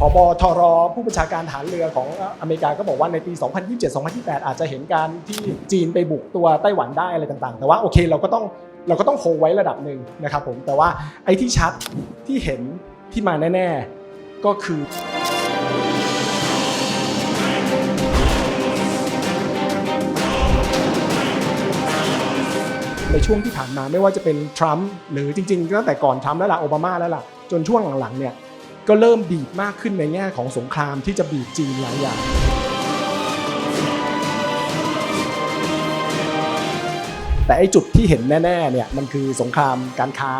ผบทรผู้บัญชาการฐานเรือของอเมริกาก็บอกว่าในปี 2027-2028 อาจจะเห็นการที่จีนไปบุกตัวไต้หวันได้อะไรต่างๆ แต่ว่าโอเคเราก็ต้องเราก็ต้องคงไว้ระดับหนึ่งนะครับผมแต่ว่าไอ้ที่ชัดที่เห็นที่มาแน่ ๆก็คือในช่วงที่ผ่านมาไม่ว่าจะเป็นทรัมป์หรือจริงๆตั้งแต่ก่อนทรัมป์แล้วล่ะโอบามาแล้วล่ะจนช่วงหลังๆเนี่ย ก็เริ่มบีบมากขึ้นในแง่ของสงครามที่จะบีบจีนหลายอย่าง แต่ไอ้จุดที่เห็นแน่ๆเนี่ยมันคือสงครามการค้า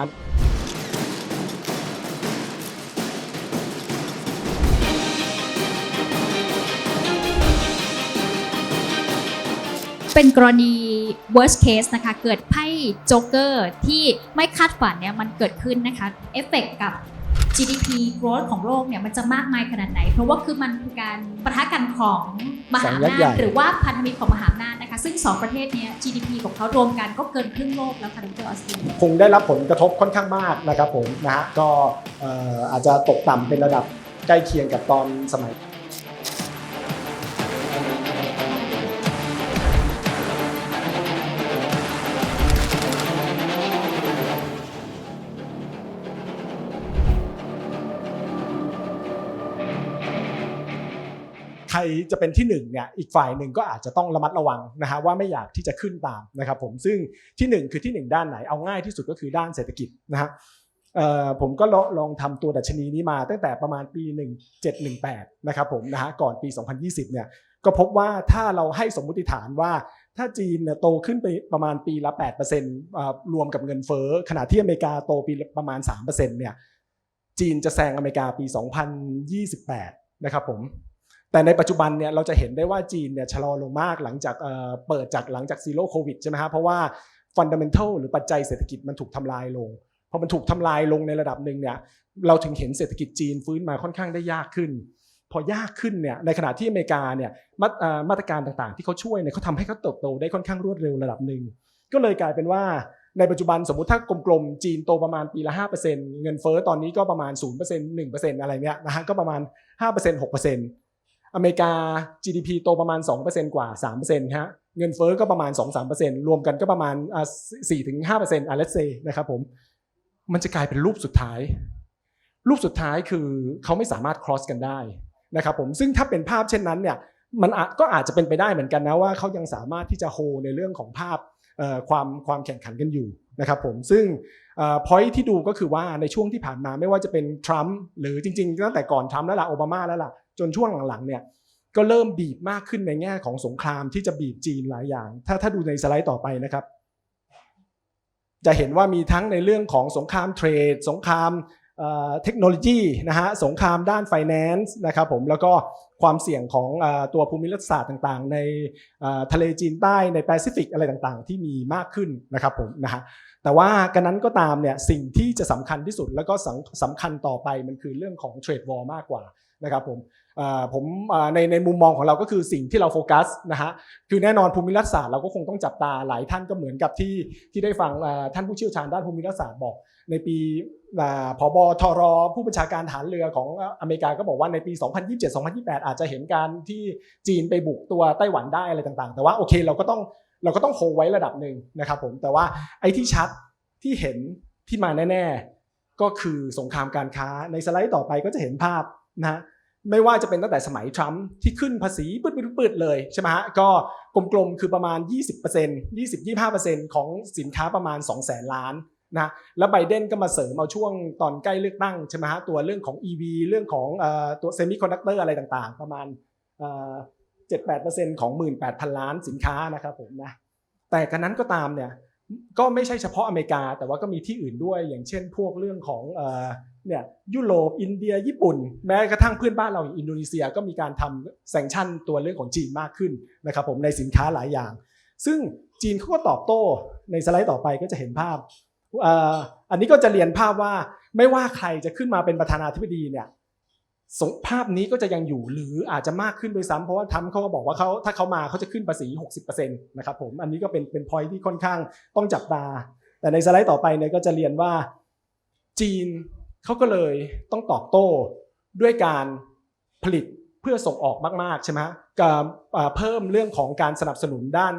เป็นกรณี worst case นะคะ เกิดไพ่โจ๊กเกอร์ที่ไม่คาดฝันเนี่ยมันเกิดขึ้นนะคะ เอฟเฟกกับ GDP growth ของโลกเนี่ยมันจะมากมายขนาดไหน เพราะว่าคือมันคือการปะทะกันของมหาสองอำยักษ์ใหญ่นาจหรือว่าพันธมิตรของมหาอำนาจนะคะ ซึ่งสองประเทศเนี้ย GDP ของเขารวมกันก็เกินครึ่งโลกแล้วค่ะดรออสตินคงได้รับผลกระทบค่อนข้างมากนะครับผมนะฮะก็เอ่ออาจจะตกต่ำเป็นระดับใกล้เคียงกับตอนสมัย จะเป็นที่หนึ่งเนี่ยอีกฝ่ายหนึ่งก็อาจจะต้องระมัดระวังนะฮะว่าไม่อยากที่จะขึ้นตามนะครับผมซึ่งที่หนึ่งคือที่หนึ่งด้านไหนเอาง่ายที่สุดก็คือด้านเศรษฐกิจนะฮะผมก็ลองลองทำตัวดัชนีนี้มาตั้งแต่ประมาณปี 1718นะครับผมนะฮะก่อนปี 2020เนี่ยก็พบว่าถ้าเราให้สมมุติฐานว่าถ้าจีนโตขึ้นไปประมาณปีละ8%อ่ารวมกับเงินเฟ้อขณะที่อเมริกาโตปีประมาณ 3%เนี่ยจีนจะแซงอเมริกาปี 2028 นะครับผม แต่ในปัจจุบันเนี่ยเราจะเห็นได้ว่าจีนเนี่ยชะลอลงมากหลังจากเปิดจากหลังจากซีโร่โควิดใช่ไหมฮะเพราะว่าฟันดัมเ n นทัลหรือปัจจัยเศรษฐกิจมันถูกทำลายลงพอมันถูกทำลายลงในระดับหนึ่งเนี่ยเราถึงเห็นเศรษฐกิจจีนฟื้นมาค่อนข้างได้ยากขึ้น พอยากขึ้นเนี่ยในขณะที่อเมริกาเนี่ยมามาตรการต่างๆ ที่เขาช่วยเนี่ยเขาทำให้เขาเติบโตได้ค่อนข้างรวดเร็วระดับหนึ่งก็เลยกลายเป็นว่าในปัจจุบันสมมติถ้ากลมๆจีนโตประมาณปีละ 5%เงินเฟ้อตอนนี้ก็ประมาณ 0% 1%อะไรเนี่ยนะฮะก็ประมาณ 5% 6% อเมริกา GDP โตประมาณ 2%กว่า 3%ฮะเงินเฟ้อก็ประมาณ 2-3%รวมกันก็ประมาณ4-5%อะ let's say นะครับผมมันจะกลายเป็นรูปสุดท้าย รูปสุดท้ายคือเขาไม่สามารถ cross กันได้นะครับผมซึ่งถ้าเป็นภาพเช่นนั้นเนี่ยมันก็อาจจะเป็นไปได้เหมือนกันนะว่าเขายังสามารถที่จะโฮในเรื่องของภาพความความแข่งขันกันอยู่นะครับผมซึ่งพอยที่ดูก็คือว่าในช่วงที่ผ่านมาไม่ว่าจะเป็นทรัมป์หรือจริงๆตั้งแต่ก่อนทรัมป์แล้วล่ะโอบามาแล้วล่ะ จนช่วงหลังๆเนี่ยก็เริ่มบีบมากขึ้นในแง่ของสงครามที่จะบีบจีนหลายอย่าง ถ้าถ้าดูในสไลด์ต่อไปนะครับ จะเห็นว่ามีทั้งในเรื่องของสงครามเทรด สงครามเทคโนโลยีนะฮะสงครามด้านไฟแนนซ์นะครับผมแล้วก็ความเสี่ยงของตัวภูมิรัฐศาสตร์ต่างๆ ในทะเลจีนใต้ในแปซิฟิกอะไรต่างๆ ที่มีมากขึ้นนะครับผมนะฮะแต่ว่ากันนั้นก็ตามเนี่ยสิ่งที่จะสำคัญที่สุดแล้วก็สำสำคัญต่อไปมันคือเรื่องของเทรดวอลมากกว่า นะครับผมผมในในมุมมองของเราก็คือสิ่งที่เราโฟกัสนะฮะคือแน่นอนภูมิรัฐศาสตร์เราก็คงต้องจับตาหลายท่านก็เหมือนกับที่ที่ได้ฟังท่านผู้เชี่ยวชาญด้านภูมิรัฐศาสตร์บอก ในปีอ่าผบทรผู้บัญชาการฐานเรือของอเมริกาก็บอกว่าในปี 2027-2028 อาจจะเห็นการที่จีนไปบุกตัวไต้หวันได้อะไรต่างๆ แต่ว่าโอเคเราก็ต้องเราก็ต้องโฮไว้ระดับหนึ่งนะครับผมแต่ว่าไอ้ที่ชัดที่เห็นที่มาแน่ ๆ ก็คือสงครามการค้าในสไลด์ต่อไปก็จะเห็นภาพนะฮะ ไม่ว่าจะเป็นตั้งแต่สมัยทรัมป์ที่ขึ้นภาษีปืดๆเลยใช่ไหมฮะก็กลมๆคือประมาณ 20% 20-25%ของสินค้าประมาณ 200,000ล้านนะแล้วไบเดนก็มาเสริมเอาช่วงตอนใกล้เลือกตั้งใช่ไหมฮะตัวเรื่องของ EV เรื่องของอตัวเซมิคอนดักเตอร์อะไรต่างๆ ประมาณเจ็ดแปดเปอร์เซ็นต์ของ18,000ล้านสินค้านะครับผมนะแต่กันนั้นก็ตามเนี่ยก็ไม่ใช่เฉพาะอเมริกา แต่ว่าก็มีที่อื่นด้วยอย่างเช่นพวกเรื่องของ เนี่ยยุโรปอินเดีย ญี่ปุ่น แม้กระทั่งเพื่อนบ้านเราอย่างอินโดนีเซียก็มีการทำแซงชั่นตัวเรื่องของจีนมากขึ้นนะครับผมในสินค้าหลายอย่าง ซึ่งจีนเขาก็ตอบโต้ในสไลด์ต่อไปก็จะเห็นภาพอ,อันนี้ก็จะเรียนภาพว่าไม่ว่าใครจะขึ้นมาเป็นประธานาธิบดีเนี่ยสงภาพนี้ก็จะยังอยู่หรืออาจจะมากขึ้นโดยซ้ำเพราะว่าทำเขาก็บอกว่าเขาถ้าเขามาเขาจะขึ้นภาษี 60%นะครับผมอันนี้ก็เป็นเป็นพอยที่ค่อนข้างต้องจับตา แต่ในสไลด์ต่อไปเนี่ยก็จะเรียนว่าจีน เขาก็เลยต้องตอบโต้ด้วยการผลิตเพื่อส่งออกมากๆใช่ไหมฮะกับเพิ่มเรื่องของการสนับสนุนด้าน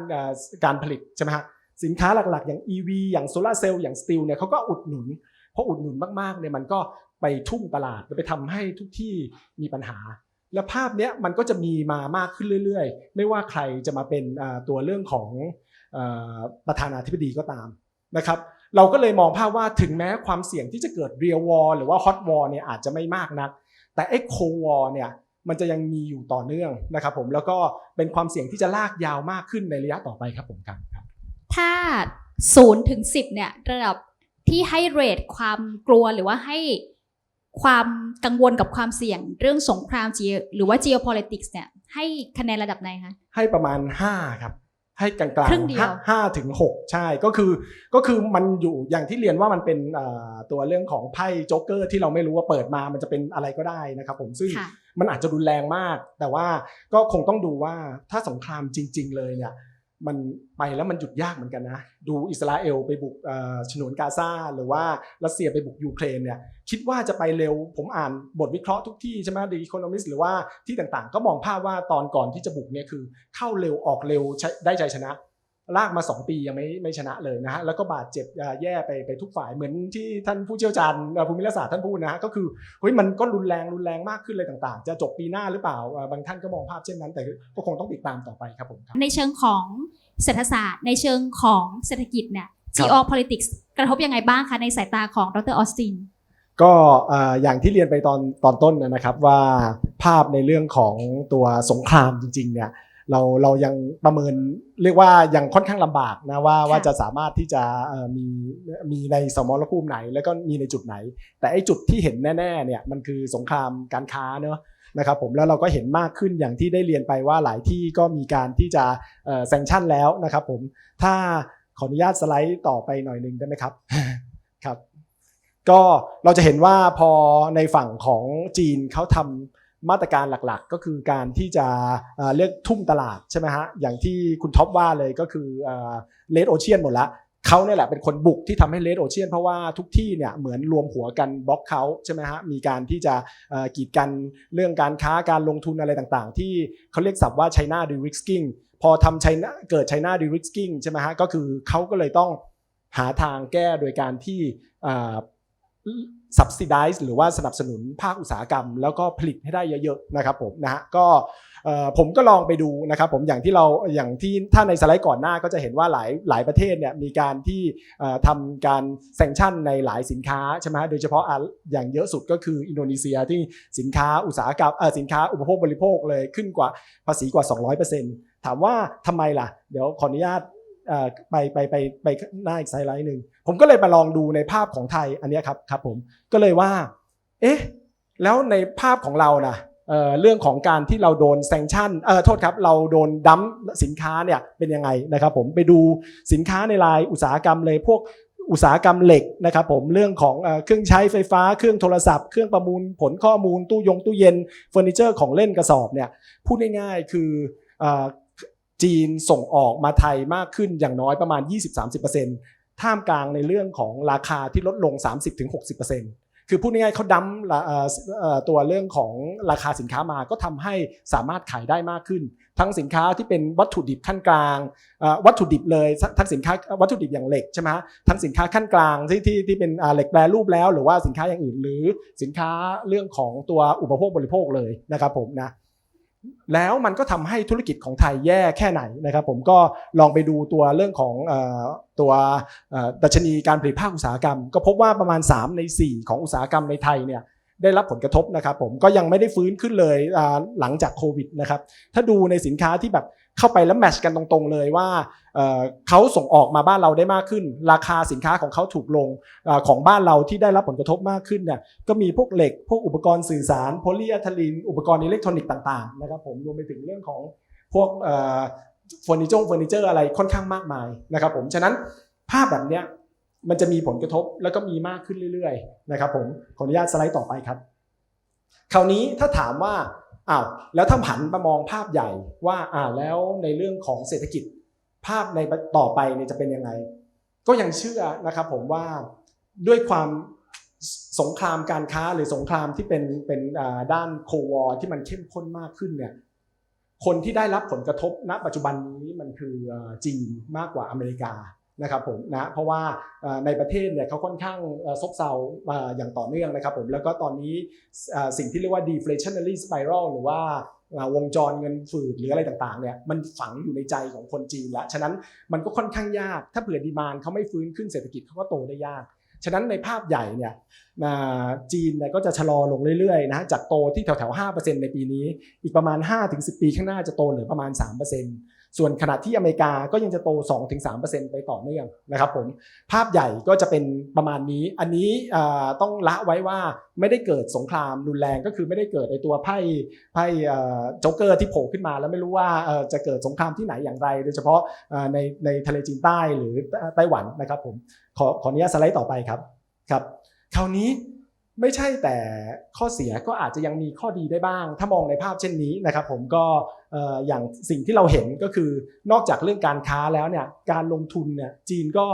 การผลิตใช่ไหมฮะสินค้าหลักๆ อย่าง EV อย่างโซลาร์เซลล์อย่างสตีลเนี่ยเขาก็อุดหนุนเพราะอุดหนุนมากๆเนี่ยมันก็ไปทุ่มตลาดไปทำให้ทุกที่มีปัญหา และภาพเนี้ยมันก็จะมีมามากขึ้นเรื่อยๆ ไม่ว่าใครจะมาเป็นตัวเรื่องของประธานาธิบดีก็ตามนะครับ เราก็เลยมองภาพว่าถึงแม้ความเสี่ยงที่จะเกิด real war หรือว่า hot war เนี่ยอาจจะไม่มากนัก แต่ไอ้ cold war เนี่ยมันจะยังมีอยู่ต่อเนื่องนะครับผมแล้วก็เป็นความเสี่ยงที่จะลากยาวมากขึ้นในระยะต่อไปครับผมครับครับถ้า0ถึง10เนี่ยระดับที่ให้เรทความกลัวหรือว่าให้ความกังวลกับความเสี่ยงเรื่องสงคราม geo หรือว่า geopolitics เนี่ยให้คะแนนระดับไหนคะให้ประมาณ 5 ครับ ให้กลางครึ่งเดียวห้าห้าถึงหกใช่ก็คือก็คือมันอยู่อย่างที่เรียนว่ามันเป็นเอ่อตัวเรื่องของไพ่โจ๊กเกอร์ที่เราไม่รู้ว่าเปิดมามันจะเป็นอะไรก็ได้นะครับผมซึ่งค่ะมันอาจจะรุนแรงมาก แต่ว่าก็คงต้องดูว่าถ้าสงครามจริง ๆ เลยเนี่ย มันไปแล้วมันหยุดยากเหมือนกันนะดูอิสราเอลไปบุกฉนวนกาซาหรือว่ารัสเซียไปบุกยูเครนเนี่ยคิดว่าจะไปเร็วผมอ่านบทวิเคราะห์ทุกที่ใช่ไหมดีอีโคโนมิสหรือว่าที่ต่างๆ ก็มองภาพว่าตอนก่อนที่จะบุกเนี่ยคือ เข้าเร็วออกเร็วได้ใจชนะ ลากมา 2 ปียังไม่ไม่ชนะเลยนะฮะแล้วก็บาดเจ็บอ่าแย่ไปไปทุกฝ่ายเหมือนที่ท่านผู้เชี่ยวชาญอ่าภูมิรัฐศาสตร์ท่านพูดนะฮะก็คือเฮ้ยมันก็รุนแรงรุนแรงมากขึ้นเลยต่างๆ จะจบปีหน้าหรือเปล่าอ่าบางท่านก็มองภาพเช่นนั้น แต่ก็คงต้องติดตามต่อไปครับผมครับในเชิงของเศรษฐศาสตร์ ในเชิงของเศรษฐกิจเนี่ยครับ geopolitics กระทบยังไงบ้างคะในสายตาของดรออสตินก็อ่าอย่างที่เรียนไปตอนตอนต้นนะครับว่าภาพในเรื่องของตัวสงครามจริงๆเนี่ย เราเรายังประเมินเรียกว่ายังค่อนข้างลำบากนะว่าว่าจะสามารถที่จะเอ่อมีมีในสมรภูมิไหน แล้วก็มีในจุดไหน แต่ไอ้จุดที่เห็นแน่ๆเนี่ยมันคือสงครามการค้าเนอะนะครับผมแล้วเราก็เห็นมากขึ้นอย่างที่ได้เรียนไปว่าหลายที่ก็มีการที่จะแซงชั่นแล้วนะครับผมถ้าขออนุญาตสไลด์ต่อไปหน่อยหนึ่งได้ไหมครับครับ ก็เราจะเห็นว่าพอในฝั่งของจีนเขาทำ มาตรการหลักๆ ก็คือการที่จะเอ่อเรียกทุ่มตลาดใช่ไหมฮะอย่างที่คุณท็อปว่าเลยก็คือเลดโอเชียนหมดละเขาเนี่ยแหละเป็นคนบุกที่ทำให้เลดโอเชียนเพราะว่าทุกที่เนี่ยเหมือนรวมหัวกันบล็อกเขาใช่ไหมฮะมีการที่จะกีดกันเรื่องการค้าการลงทุนอะไรต่างๆ ที่เขาเรียกศัพท์ว่า China de-risking พอทำ China เกิด China de-risking ใช่ไหมฮะก็คือเขาก็เลยต้องหาทางแก้โดยการที่ subsidize หรือว่าสนับสนุนภาคอุตสาหกรรม แล้วก็ผลิตให้ได้เยอะๆนะครับผมนะฮะก็ผมก็ลองไปดูนะครับผมอย่างที่เราอย่างที่ถ้าในสไลด์ก่อนหน้าก็จะเห็นว่าหลายหลายประเทศเนี่ยมีการที่เอ่อทำการแซงชั่นในหลายสินค้าใช่ไหมฮะโดยเฉพาะอย่างเยอะสุดก็คืออินโดนีเซียที่สินค้าอุตสาหกรรมสินค้าอุปโภคบริโภคเลยขึ้นกว่าภาษีกว่า 200%ถามว่าทำไมล่ะ เดี๋ยวขออนุญาต ไปไปไปไปหน้าอีกไซไลด์หนึ่งผมก็เลยมาลองดูในภาพของไทยอันนี้ครับครับผมก็เลยว่า เอ๊ะแล้วในภาพของเรานะเอ่อเรื่องของการที่เราโดนแซงชั่นเออโทษครับ เราโดนดัมสินค้าเนี่ยเป็นยังไงนะครับ ผมไปดูสินค้าในรายอุตสาหกรรมเลยพวกอุตสาหกรรมเหล็กนะครับผมเรื่องของเครื่องใช้ไฟฟ้าเครื่องโทรศัพท์ เครื่องประมูลผลข้อมูลตู้ยงตู้เย็นเฟอร์นิเจอร์ของเล่นกระสอบเนี่ยพูดง่ายๆคืออ จีนส่งออกมาไทยมากขึ้นอย่างน้อยประมาณ 20-30%ท่ามกลางในเรื่องของราคาที่ลดลง 30-60%คือพูดง่ายๆเขาดั้มตัวเรื่องของราคาสินค้ามาก็ทำให้สามารถขายได้มากขึ้น ทั้งสินค้าที่เป็นวัตถุดิบขั้นกลางวัตถุดิบเลยทั้งสินค้าวัตถุดิบอย่างเหล็กใช่ไหมทั้งสินค้าขั้นกลางที่ที่ที่เป็นเหล็กแปรรูปแล้ว หรือว่าสินค้าอย่างอื่น หรือสินค้าเรื่องของตัวอุปโภคบริโภคเลยนะครับผมนะ แล้วมันก็ทำให้ธุรกิจของไทยแย่แค่ไหนนะครับ ผมก็ลองไปดูตัวเรื่องของตัวดัชนีการผลิตภาคอุตสาหกรรม ก็พบว่าประมาณ 3 ใน 4 ของอุตสาหกรรมในไทยเนี่ยได้รับผลกระทบนะครับผมก็ยังไม่ได้ฟื้นขึ้นเลยหลังจากโควิดนะครับถ้าดูในสินค้าที่แบบ เข้าไปแล้วแมชกันตรงๆเลยว่าเขาส่งออกมาบ้านเราได้มากขึ้น ราคาสินค้าของเขาถูกลงของบ้านเราที่ได้รับผลกระทบมากขึ้นเนี่ยก็มีพวกเหล็ก พวกอุปกรณ์สื่อสารโพลีอะทลีนอุปกรณ์อิเล็กทรอนิกส์ต่างๆนะครับผมรวมไปถึงเรื่องของพวกเฟอร์นิเจอร์เฟอร์นิเจอร์อะไรค่อนข้างมากมายนะครับผมฉะนั้นภาพแบบเนี้ยมันจะมีผลกระทบแล้วก็มีมากขึ้นเรื่อยๆนะครับผมขออนุญาตสไลด์ต่อไปครับ คราวนี้ถ้าถามว่า อ้าวแล้วถ้าผันมามองภาพใหญ่ว่าอ่าแล้วในเรื่องของเศรษฐกิจภาพในต่อไปเนี่ยจะเป็นยังไง ก็ยังเชื่อนะครับผมว่าด้วยความสงครามการค้าหรือสงครามที่เป็นเป็นด้านโควอที่มันเข้มข้นมากขึ้นเนี่ยคนที่ได้รับผลกระทบณปัจจุบันนี้มันคือจีนมากกว่าอเมริกา นะครับผมนะเพราะว่าในประเทศเนี่ยเขาค่อนข้างซบเซาอ่าอย่างต่อเนื่องนะครับผมแล้วก็ตอนนี้สิ่งที่เรียกว่า deflationary spiral หรือว่าวงจรเงินฝืดหรืออะไรต่างๆเนี่ยมันฝังอยู่ในใจของคนจีนแล้วฉะนั้นมันก็ค่อนข้างยาก ถ้าเผื่อดีมานเขาไม่ฟื้นขึ้นเศรษฐกิจเขาก็โตได้ยาก ฉะนั้นในภาพใหญ่เนี่ยจีนเนี่ยก็จะชะลอลงเรื่อยๆนะจากโตที่แถวๆ5%ในปีนี้ อีกประมาณ 5-10 ปีข้างหน้าจะโตเหลือประมาณ 3% ส่วนขณะที่อเมริกาก็ยังจะโต 2-3%ไปต่อเนื่องนะครับผมภาพใหญ่ก็จะเป็นประมาณนี้ อันนี้ต้องละไว้ว่าไม่ได้เกิดสงครามรุนแรงก็คือไม่ได้เกิดในตัวไพ่ไพ่โจ๊กเกอร์ที่โผล่ขึ้นมา แล้วไม่รู้ว่าจะเกิดสงครามที่ไหนอย่างไร โดยเฉพาะในในทะเลจีนใต้หรือไต้หวันนะครับผมขอขออนุญาตสไลด์ต่อไปครับครับ คราวนี้ ไม่ใช่แต่ข้อเสียก็อาจจะยังมีข้อดีได้บ้าง ถ้ามองในภาพเช่นนี้นะครับ ผมก็อย่างสิ่งที่เราเห็นก็คือนอกจากเรื่องการค้าแล้วเนี่ยการลงทุนเนี่ยจีนก็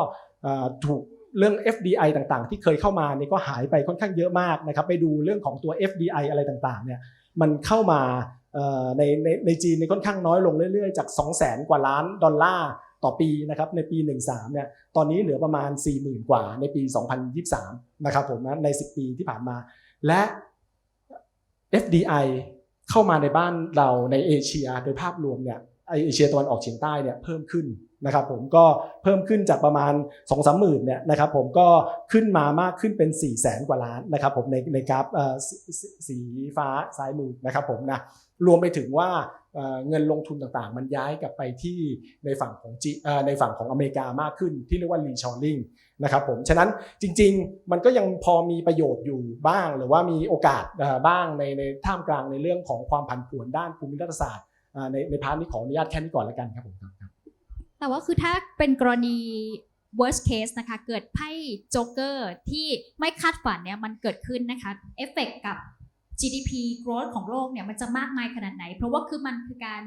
ถูกเรื่อง FDI ต่างๆ ที่เคยเข้ามาเนี่ยก็หายไปค่อนข้างเยอะมากนะครับ ไปดูเรื่องของตัว FDI อะไรต่างๆเนี่ยมันเข้ามาในในในจีนเนี่ยค่อนข้างน้อยลงเรื่อยๆ จาก 2 0 0 0 0 0กว่าล้านดอลลาร์ ต่อปีนะครับในปี 13เนี่ยตอนนี้เหลือประมาณ 40,000 กว่าในปี 2023นะครับผมนะใน 10 ปีที่ผ่านมา และ FDI เข้ามาในบ้านเราในเอเชียโดยภาพรวมเนี่ย เอเชียตะวันออกเฉียงใต้เนี่ยเพิ่มขึ้นนะครับผมก็เพิ่มขึ้นจากประมาณ2 3หมื่นเนี่ยนะครับผมก็ขึ้นมามากขึ้นเป็น4 0 0แสนกว่าล้านนะครับผมในในกราฟสีฟ้าซ้ายมือนะครับผมนะรวมไปถึงว่าเงินลงทุนต่างๆ มันย้ายกลับไปที่ในฝั่งของจีในฝั่งของอเมริกามากขึ้นที่เรียกว่า reshoring นะครับผมฉะนั้นจริงๆ มันก็ยังพอมีประโยชน์อยู่บ้าง หรือว่ามีโอกาสบ้างในในท่ามกลางในเรื่องของความผันผวนด้านภูมิรัฐศาสตร์ ในในพาร์ทนี้ขออนุญาตแค่นี้ก่อนแล้วกันครับผมครับแต่ว่าคือถ้าเป็นกรณี worst case นะคะ เกิดไพ่โจ๊กเกอร์ที่ไม่คาดฝันเนี่ยมันเกิดขึ้นนะคะเอฟเฟกกับ GDP growth ของโลกเนี่ยมันจะมากมายขนาดไหน เพราะว่าคือมันคือการ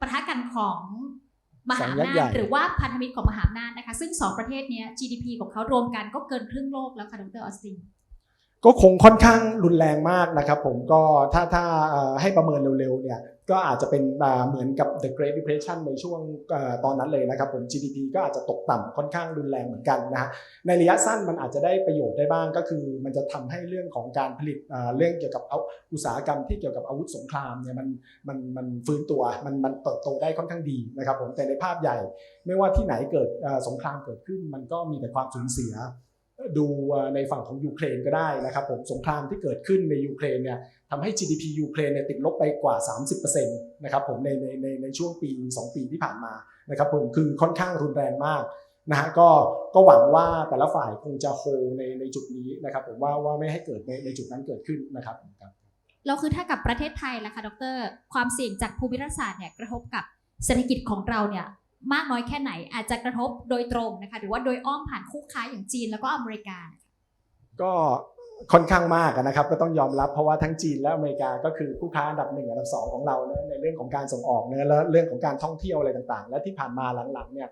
ประทะกันของมหาอำสองยักษ์นาใหญ่จหรือว่าพันธมิตรของมหาอำนาจนะคะ ซึ่งสองประเทศเนี้ย GDP ของเขารวมกันก็เกินครึ่งโลกแล้วค่ะดรออสติน ก็คงค่อนข้างรุนแรงมากนะครับผมก็ถ้าถ้าให้ประเมินเร็วๆเนี่ยก็อาจจะเป็นเหมือนกับ the Great Depression ในช่วงตอนนั้นเลยนะครับผม GDP ก็อาจจะตกต่ำค่อนข้างรุนแรงเหมือนกันนะฮะในระยะสั้นมันอาจจะได้ประโยชน์ได้บ้างก็คือ มันจะทำให้เรื่องของการผลิตเรื่องเกี่ยวกับอุตสาหกรรมที่เกี่ยวกับอาวุธสงครามเนี่ยมันมันมันฟื้นตัวมันมันเติบโตได้ค่อนข้างดีนะครับผมแต่ในภาพใหญ่ ไม่ว่าที่ไหนเกิดสงครามเกิดขึ้น มันก็มีแต่ความสูญเสีย ดูในฝั่งของยูเครนก็ได้นะครับผมสงครามที่เกิดขึ้นในยูเครนเนี่ยทำให้ GDP ยูเครนเนี่ยติดลบไปกว่า 30%นะครับผมในในในในช่วงปี 2 ปีที่ผ่านมานะครับผมคือค่อนข้างรุนแรงมากนะฮะก็ก็หวังว่าแต่ละฝ่ายคงจะโฮในในจุดนี้นะครับผมว่าว่าไม่ให้เกิดในในจุดนั้นเกิดขึ้นนะครับผมครับแล้วคือถ้ากับประเทศไทยล่ะคะดร ความเสี่ยงจากภูมิรัฐศาสตร์เนี่ยกระทบกับเศรษฐกิจของเราเนี่ย มากน้อยแค่ไหนอาจจะกระทบโดยตรงนะคะหรือว่าโดยอ้อมผ่านคู่ค้าอย่างจีนแล้วก็อเมริกา ก็ค่อนข้างมากนะครับก็ต้องยอมรับเพราะว่าทั้งจีนและอเมริกาก็คือคู่ค้าอันดับหนึ่งอันดับสองของเราเนะในเรื่องของการส่งออกเนะและเรื่องของการท่องเที่ยวอะไรต่างๆ และที่ผ่านมาหลังๆเนี่ย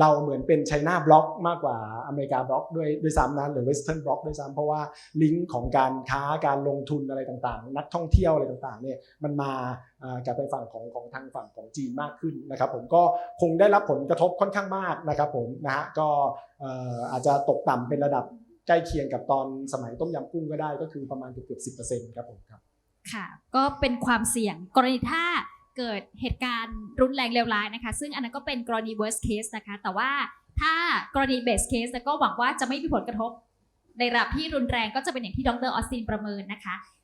เราเหมือนเป็นไชน่าบล็อกมากกว่าอเมริกาบล็อกด้วยด้วยซ้ำนะหรือเวสเทิร์นบล็อกด้วยซ้ำเพราะว่าลิงก์ของการค้าการลงทุนอะไรต่างๆ นักท่องเที่ยวอะไรต่างๆเนี่ยมันมาเอ่อกับไปฝั่งของของทางฝั่งของจีนมากขึ้นนะครับผมก็คงได้รับผลกระทบค่อนข้างมากนะครับผมนะฮะก็อาจจะตกต่ำเป็นระดับใกล้เคียงกับตอนสมัยต้มยำกุ้งก็ได้ก็คือประมาณเกือบเกือบสิบเปอร์เซ็นต์ครับผมครับค่ะก็เป็นความเสี่ยงกรณีถ้า เกิดเหตุการณ์รุนแรงเลวร้ายนะคะ ซึ่งอันนั้นก็เป็นกรณี worst case นะคะ แต่ว่าถ้ากรณี best case ก็หวังว่าจะไม่มีผลกระทบ ในระดับที่รุนแรงก็จะเป็นอย่างที่ดรออสตินประเมินนะคะ